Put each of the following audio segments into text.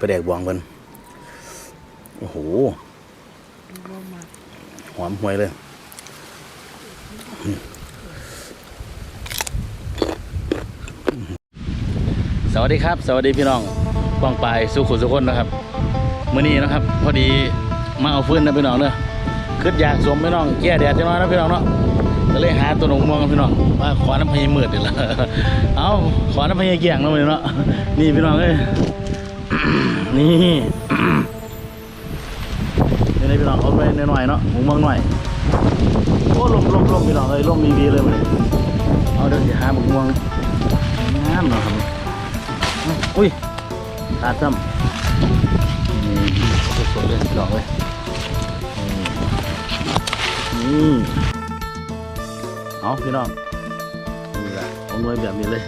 ปลาแดกบวงเพิ่นโอ้โหหอมห่วยเลยสวัสดีครับ สวัสดีพี่น้องป้องปายสุขุสุคนนะครับมื้อนี้นะครับ พอดีมาเอาฟืนนะพี่น้องเนอะคืดอยากสวมพี่น้องแก้แดดจังน้อยนะพี่น้องเนาะก็เลยหาตัวหนงมองกันพี่น้องมาขอน้ำพายมืดนี่ละเอาขอน้ำพายเกี่ยงเนาะมื้อนี้เนาะนี่พี่น้องเอ้ย นี่นี่เลยพี่น้องเอาไปหน่อยๆเนาะหมูเมืองหน่อยโอ้ลมลมลมพี่น้องเอ้ยลมมีดีเลยมันเอาเดี๋ยวจะหาหมูมืองงามเนาะครับอุ้ยตาซ้ำนี่สดๆเลยพี่น้องเลยนี่เอาพี่น้องนี่แหละเอาหน่วยแบบนี้เลย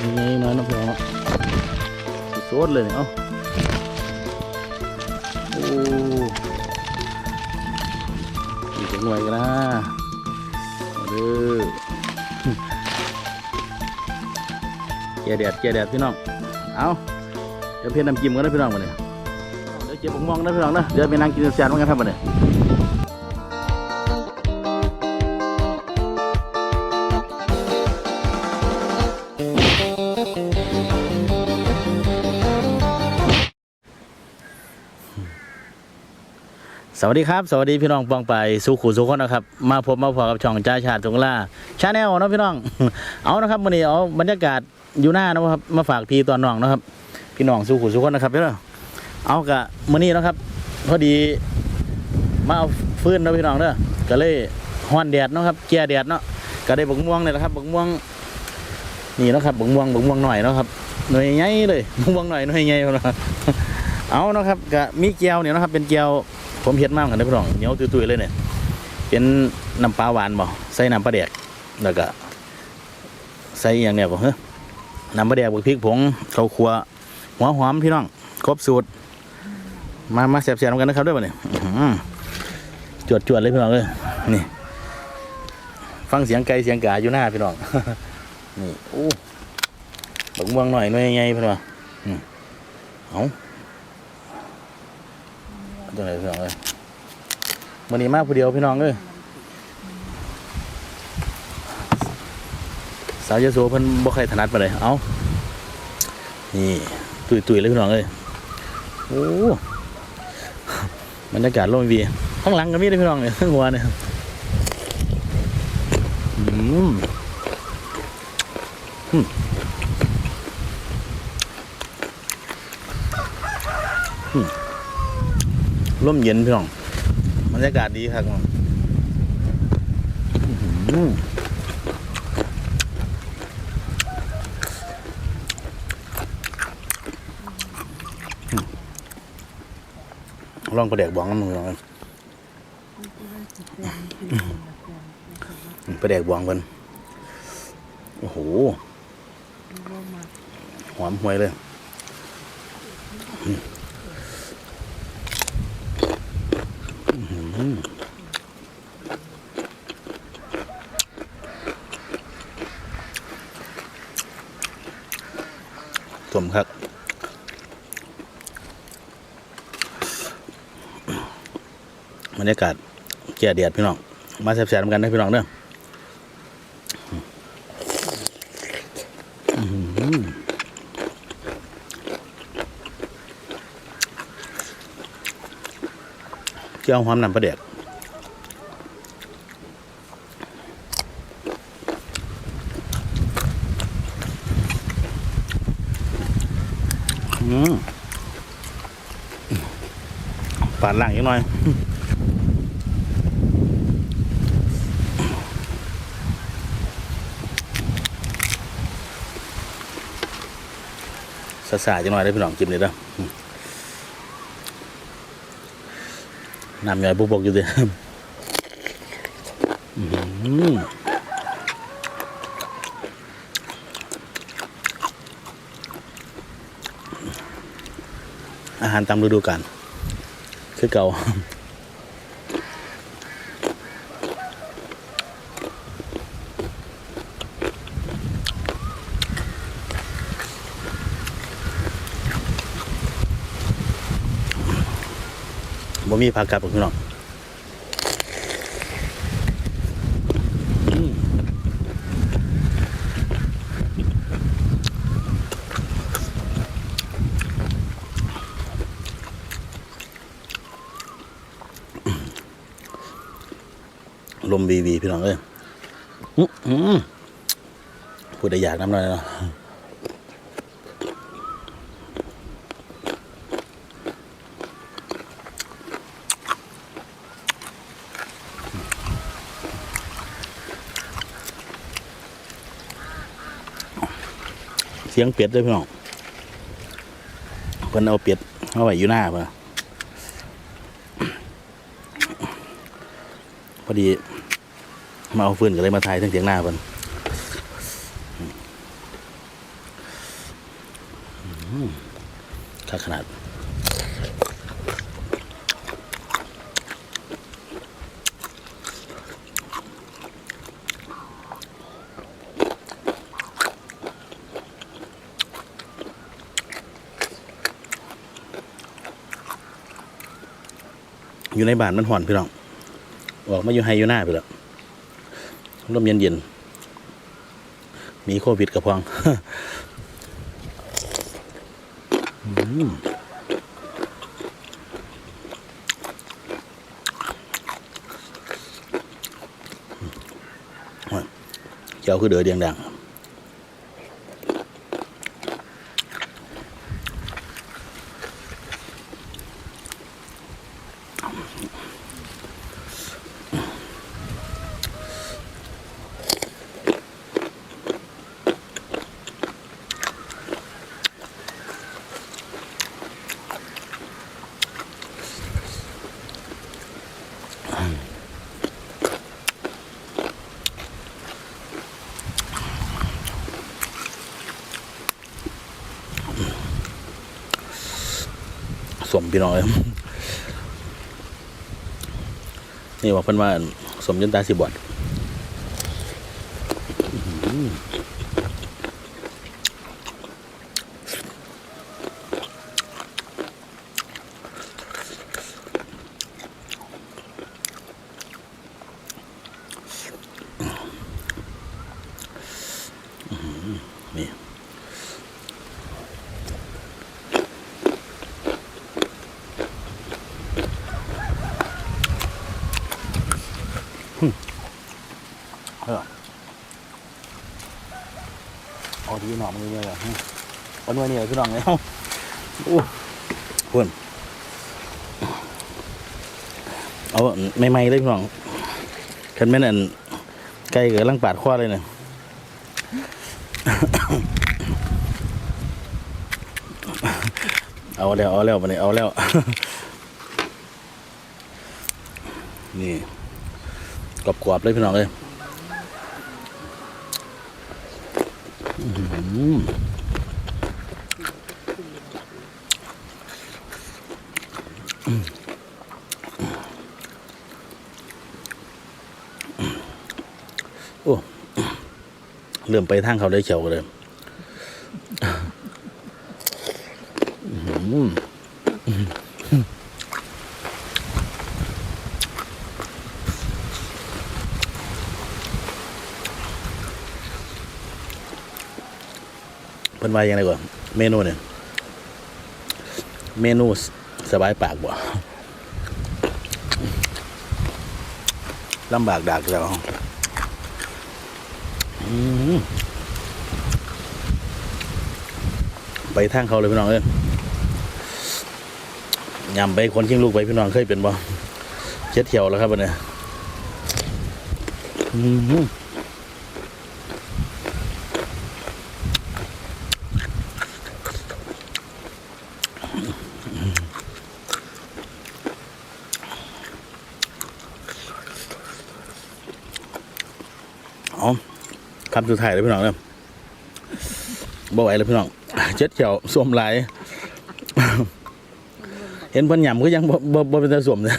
นี่น้อยน้องพี่น้อง สดเลยเนี่ยเอาโอ้อีกจักหน่วยกันนะเด้อเกียแดดเกียแดดพี่น้องเอาเดี๋ยวเพียนน้ำจิ้มกันนะพี่น้องมาเนี่ยเดี๋ยวเจ็บผมมองนะพี่น้องนะเดี๋ยวไปนั่งกินแซนด์กันครับมาเนี่ย สวัสดีครับ สวัสดีพี่น้องปองไปสู่ขู่สู่คนนะครับมาพบมาพอกับช่องจ้าชาติสงล่าชาแนลนะพี่น้อง เอานะครับวันนี้เอาบรรยากาศอยู่หน้านะครับมาฝากพี่ตอนน้องนะครับ พี่น้องสู่ขู่สู่คนนะครับพี่น้องเอากะมื้อนี้นะครับ พอดีมาเอาฟื้นนะพี่น้องเด้อก็เลยฮ้อนแดดนะครับเกียแดดเนาะก็ได้บักม่วงเนี่ยแหละครับบักม่วงนี่นะครับบักม่วงบักม่วงหน่อยนะครับหน่วยใหญ่เลยบักม่วงหน่อยหน่วยใหญ่เนาะเอานะครับก็มีเกียวเนี่ยนะครับเป็นเกียว ผมเฮ็ดมากกันนะพี่น้องเหนียวตุยๆเลยเนี่ยเป็นน้ำปลาหวานบ่ใส่น้ำปลาแดกแล้วก็ใส่อย่างเนี้ยบ่เฮ้อน้ำปลาแดกบักพริกผงข้าวคั่วหัวหอมพี่น้องครบสูตร มามาแซ่บๆกันนะครับด้วยบ่เนี่ยอื้อหือจวดๆเลยพี่น้องเอ้ยนี่ฟังเสียงไก่เสียงกาอยู่หน้าพี่น้องนี่โอ้บักม่วงหน่อยหน่อยใหญ่พี่น้องอืมเอา จังไหนพี่น้องเอ้ยมื้อนี้มาผู้เดียวพี่น้องเอ้ยสาวยโสเพิ่นบ่ค่อยถนัดปานใดเอานี่ตุยๆเลยพี่น้องเอ้ยโอ้บรรยากาศร่มวีข้างหลังก็มีได้พี่น้องเนี่ยข้างหัวเนี่ยอืมอืมอืม ร่มเย็นพี่น้องบรรยากาศดีครับลองประเด็กบองมือลองกันประเด็กบองกันโอ้โห หอมห่วยเลย อืม สมครับบรรยากาศแก่เดียดพี่น้อง มาแซ่บๆกันนะพี่น้องเนอะอหือ เจ้าหอมน้ำปลาเด็กปาดล่างอีกหน่อยสาสาจังหน่อยได้พี่น้องกินเลยเด้ออืม น้ำใหญ่บุบกอยู่ดิอื้อหืออาหารตามฤดูกาลคือเก่า บ่มีผักกลับพี่น้องลมวีวีพี่น้องเอ้ยพูดได้อยากน้ำหน่อยเนาะ สียงเป็ดด้วยพี่น้องเพิ่นเอาเป็ดเอาไว้อยู่หน้าเพิ่นพอดี มาเอาฟืนก็เลยมาถ่ายทั้งเสียงหน้าเพิ่นขนาด อยู่ในบ้านมันห่อนพี่น้องออกมาอยู่ไฮอยู่หน้าไปแล้วลมเย็นเย็นมีโควิดกับพองเจ้าคือเดือดเดียงดัง สมพี่น้อยนี่ว่าเพิ่นว่าสมจนตาสิบอดอื้อหืออื้อหือนี่ เออเอาดีหน่ อมือเลยเหน่วยนี่เลยพี่น้องเลยเอาอู้พุ่นเอาไม่ไม่ๆเลยพี่น้องคันแม่นอันไก่เกิดลังปาดคว้าเลยเนี่ยเอาแล้ว เอาแล้วมาเนี่ยเอาแล้ว นี่กรอบๆเลยพี่น้องเลย โอ้ เริ่มไปทางเขาได้เขียวกันเลยอืม เพิ่นว่ายังไงก่อนเมนูเนี่ยเมนูสบายปากบ่ลำบากดากแล้วอืมไปทางเขาเลยพี่น้องเอ้ยยำไปคนเชียงลูกไปพี่น้องเคยเป็นบ่เช็ดเที่ยวแล้วครับวันนี้อืมเอา คำสุดท้ายเลยพี่น้องเอ้ยบ่ไหวเลยพี่น้องเช็ดเที่ยวสวมหลายเห็นเพิ่นหยำก็ยังบ่บ่เป็นตาสวมเลย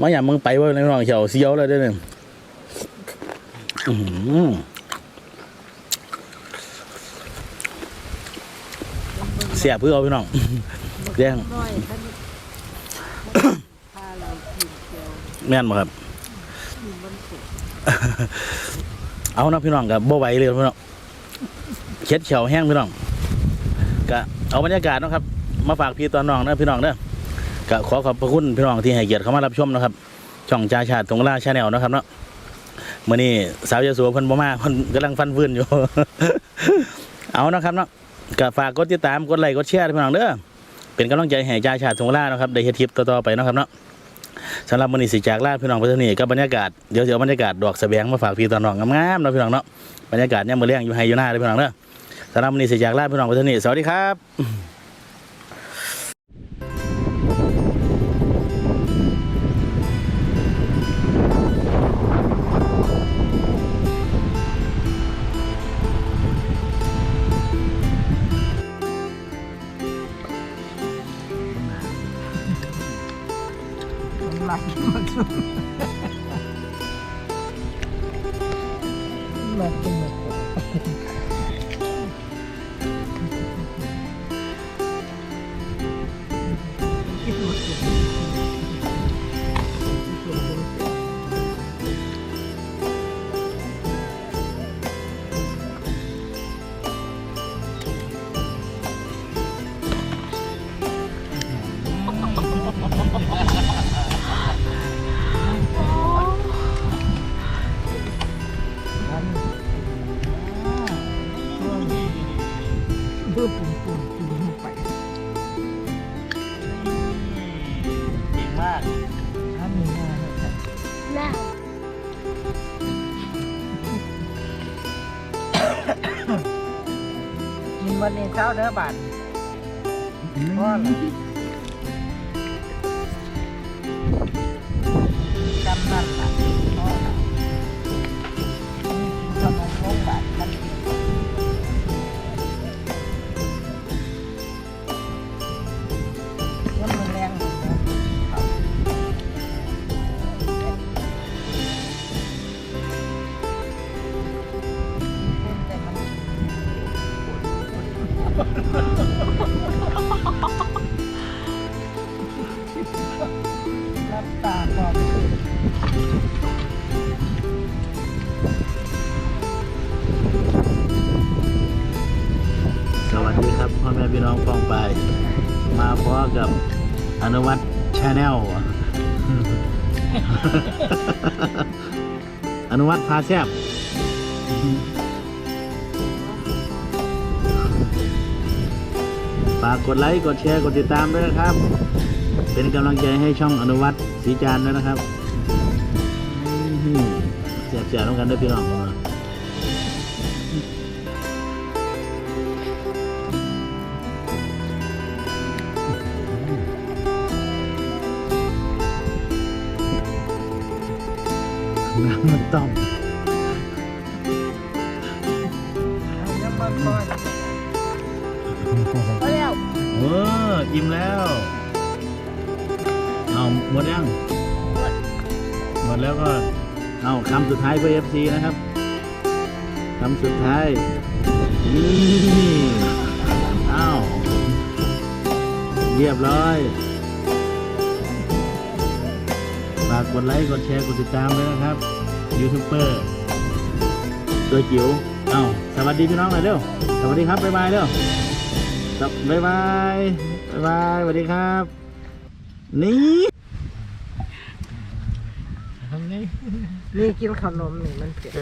มาหยำมึงไปว่าในน้องเขียวเสียวเลยเด้อเนี่ยเสียบเพื่อเอาพี่น้องแดงร้อยท่นแม่นบ่ครับ เอานะพี่น้องกับบ่ไหวเลยพี่น้องเช็ดเขียวแห้งพี่น้องก็เอาบรรยากาศนะครับ มาฝากพี่ตอนน้องนะพี่น้องเด้อก็ขอขอบพระคุณพี่น้องที่ให้เกียรติเข้ามารับชมนะครับ ช่องจ่าชาติตรงล่าชาแนลนะครับเนาะเมื้อนี้สาวยโสเพิ่นบ่มาพิ่นกำลังฟันฟื้นอยู่ เอานะครับเนาะก็ฝากกดติดตามกดไลค์กดแชร์พี่น้องเด้อเป็นกำลังใจให้จ่าชาติตรงล่านะครับได้เฮ็ดคลิปต่อๆไปนะครับเนาะ สำหรับมื้อนี้สิจากลาพี่น้องไปเท่านี้กับบรรยากาศเดี๋ยวเดี๋ยวบรรยากาศดอกสะแบงมาฝากพี่ตอนน้องงามๆเนาะพี่น้องเนาะบรรยากาศเนี่ยามมื้อแรงอยู่ไฮอยู่หน้าเลยพี่น้องเนาะสำหรับมื้อนี้สิจากลาพี่น้องไปเท่านี้สวัสดีครับ ห วันนี้เช้าเด้อบาทพ่อจ อนุวัตชาแนลอนุวัตพาแซบฝากกดไลค์ กดแชร์ กดติดตามด้วยนะครับ เป็นกำลังใจให้ช่องอนุวัตสีจานด้วยนะครับเสียบเสียบต้องกันด้วยพี่น้อง น้ำมันต้มเอาน้ำมันก่อนก็แล้วเอออิ่มแล้วเอาหมดยังหมดแล้วก็เอาคำสุดท้ายเพื่อ FC นะครับคำสุดท้ายนี่เอาเรียบร้อย กดไลค์กดแชร์กดติดตามด้วยนะครับยูทูบเบอร์ตัวจิ๋วเอาสวัสดีพี่น้องหน่อยเร็วสวัสดีครับบ๊ายบายเร็วครับบ๊ายบายบ๊ายบายสวัสดีครับ นี่นี่กินขนมนี่มันเผ็ด